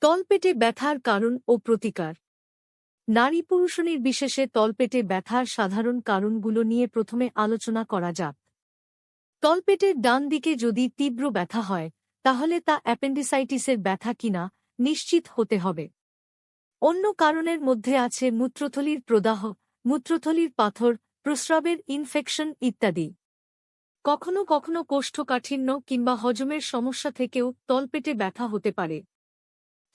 তলপেটে ব্যথার কারণ ও প্রতিকার। নারী পুরুষ নির্বিশেষে তলপেটে ব্যথার সাধারণ কারণগুলো নিয়ে প্রথমে আলোচনা করা যাক। তলপেটের ডান দিকে যদি তীব্র ব্যথা হয়, তাহলে তা অ্যাপেন্ডিসাইটিসের ব্যথা কিনা নিশ্চিত হতে হবে। অন্য কারণের মধ্যে আছে মূত্রথলির প্রদাহ, মূত্রথলির পাথর, প্রস্রাবের ইনফেকশন ইত্যাদি। কখনো কখনো কোষ্ঠকাঠিন্য কিংবা হজমের সমস্যা থেকেও তলপেটে ব্যথা হতে পারে।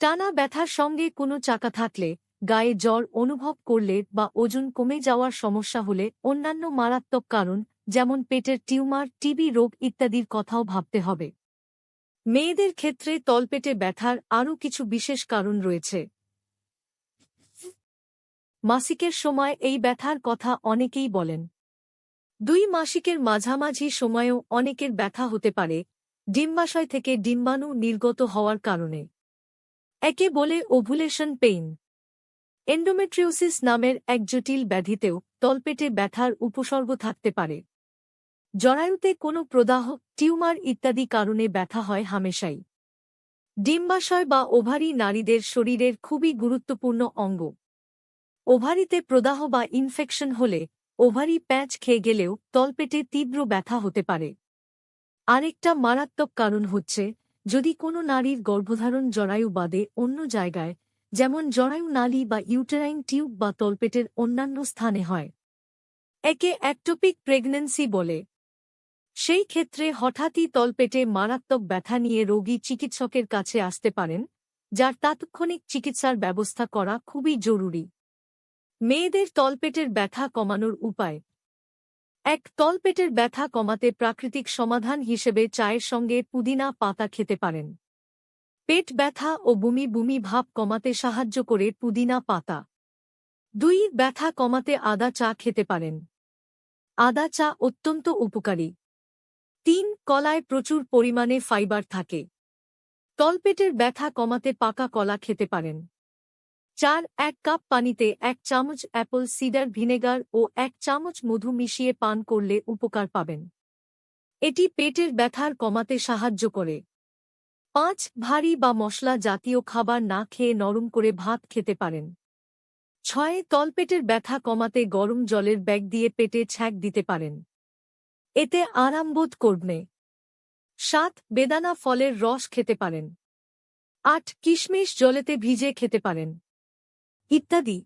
টানা ব্যথার সঙ্গে কোনো চাকা থাকলে, গায়ে জ্বর অনুভব করলে বা ওজন কমে যাওয়ার সমস্যা হলে অন্যান্য মারাত্মক কারণ, যেমন পেটের টিউমার, টিবি রোগ ইত্যাদির কথাও ভাবতে হবে। মেয়েদের ক্ষেত্রে তলপেটে ব্যথার আরও কিছু বিশেষ কারণ রয়েছে। মাসিকের সময় এই ব্যথার কথা অনেকেই বলেন। দুই মাসিকের মাঝামাঝি সময়েও অনেকের ব্যথা হতে পারে, ডিম্বাশয় থেকে ডিম্বাণু নির্গত হওয়ার কারণে। একে বলে ওভুলেশন পেইন। এন্ডোমেট্রিওসিস নামের এক জটিল ব্যাধিতেও তলপেটে ব্যথার উপসর্গ থাকতে পারে। জরায়ুতে কোনো প্রদাহ, টিউমার ইত্যাদি কারণে ব্যথা হয় হামেশাই। ডিম্বাশয় বা ওভারি নারীদের শরীরের খুবই গুরুত্বপূর্ণ অঙ্গ। ওভারিতে প্রদাহ বা ইনফেকশন হলে ওভারি প্যাঁচ খেয়ে গেলেও তলপেটে তীব্র ব্যথা হতে পারে। আরেকটা মারাত্মক কারণ হচ্ছে যদি কোনো নারীর গর্ভধারণ জরায়ু বাদে অন্য জায়গায়, যেমন জরায়ু নালী বা ইউটেরাইন টিউব বা তলপেটের অন্যান্য স্থানে হয়। একে অ্যাক্টোপিক প্রেগন্যান্সি বলে। সেই ক্ষেত্রে হঠাৎই তলপেটে মারাত্মক ব্যথা নিয়ে রোগী চিকিৎসকের কাছে আসতে পারেন, যার তাৎক্ষণিক চিকিৎসার ব্যবস্থা করা খুবই জরুরি। মেয়েদের তলপেটের ব্যথা কমানোর উপায় এক তলপেটের ব্যথা কমাতে প্রাকৃতিক সমাধান হিসেবে চায়ের সঙ্গে পুদিনা পাতা খেতে পারেন। পেট ব্যথা ও বুমি বুমি ভাব কমাতে সাহায্য করে পুদিনা পাতা। দুই, ব্যথা কমাতে আদা চা খেতে পারেন। আদা চা অত্যন্ত উপকারী। তিন, কলায় প্রচুর পরিমাণে ফাইবার থাকে। তলপেটের ব্যথা কমাতে পাকা কলা খেতে পারেন। চার, এক কাপ পানিতে এক চামচ অ্যাপল সিডার ভিনেগার ও এক চামচ মধু মিশিয়ে পান করলে উপকার পাবেন। এটি পেটের ব্যথার কমাতে সাহায্য করে। পাঁচ, ভারী বা মশলা জাতীয় খাবার না খেয়ে নরম করে ভাত খেতে পারেন। ছয়, তলপেটের ব্যথা কমাতে গরম জলের ব্যাগ দিয়ে পেটে ছ্যাক দিতে পারেন। এতে আরাম বোধ করবে। সাত, বেদানা ফলের রস খেতে পারেন। আট, কিশমিশ জলেতে ভিজে খেতে পারেন। ইত্যাদি।